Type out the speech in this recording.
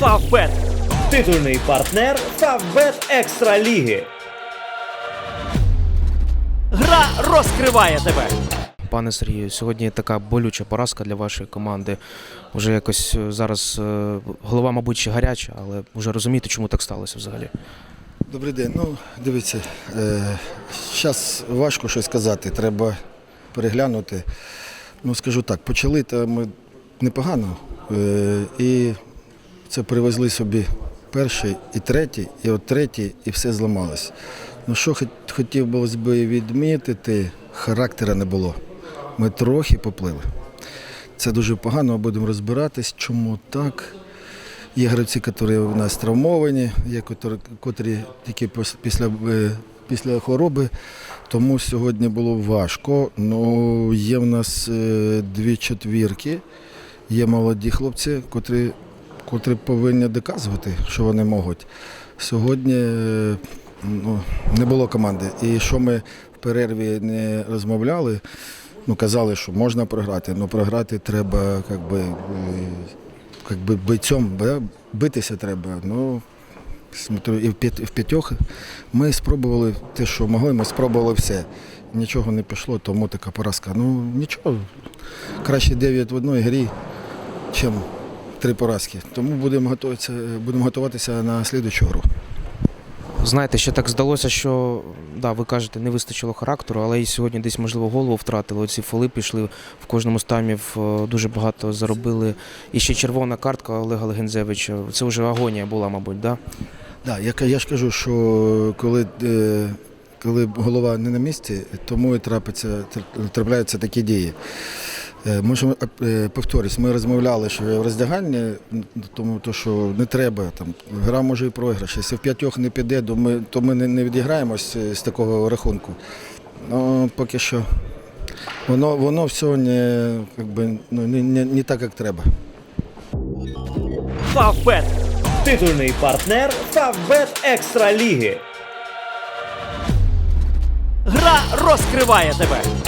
Фавбет. Титульний партнер Фавбет Екстра Ліги. Гра розкриває тебе. Пане Сергію, сьогодні така болюча поразка для вашої команди. Вже якось е, зараз е, голова, мабуть, ще гаряча, але вже розумієте, чому так сталося взагалі. Добрий день. Ну, дивіться, зараз важко щось сказати, треба переглянути. Ну, скажу так, почали та ми непогано. Е, і це привезли собі перший і третій, і от третій, і все зламалось. Ну, що хотів би відмітити, характера не було. Ми трохи поплили. Це дуже погано, будемо розбиратись, чому так. Є гравці, які у нас травмовані, є котрі тільки після, е, після хвороби. Тому сьогодні було важко. Ну, є в нас е, дві четвірки, є молоді хлопці, котрі, котрі повинні доказувати, що вони можуть. Сьогодні е, ну, не було команди. І що ми в перерві не розмовляли, ну, казали, що можна програти, але програти треба як би, е, бойцем, битися треба. Ну, і в п'ят- в п'ятьох ми спробували те, що могли, ми спробували все. Нічого не пішло, тому така поразка. Ну нічого. Краще 9 в одній грі, ніж три поразки. Тому будемо готуватися, будемо готуватися на слідчу гру. Знаєте, ще так здалося, що да, ви кажете, не вистачило характеру, але і сьогодні десь, можливо, голову втратили. Оці фоли пішли в кожному з таймів, е, дуже багато заробили. І ще червона картка Олега Легензевича. Це вже агонія була, мабуть, да? Да, я, я ж кажу, що коли, е, коли голова не на місці, тому і трапляються такі дії. Е, Можемо повторюсь, ми розмовляли, що в роздягальні, тому то, що не треба, там, гра може і програш. Якщо в п'ятьох не піде, то ми, то ми не, відіграємось е, з такого рахунку. Ну, поки що воно, воно все не, як би, ну, не, не, не так, як треба. Фавбет. Титульний партнер Фавбет Екстра Ліги. Гра розкриває тебе.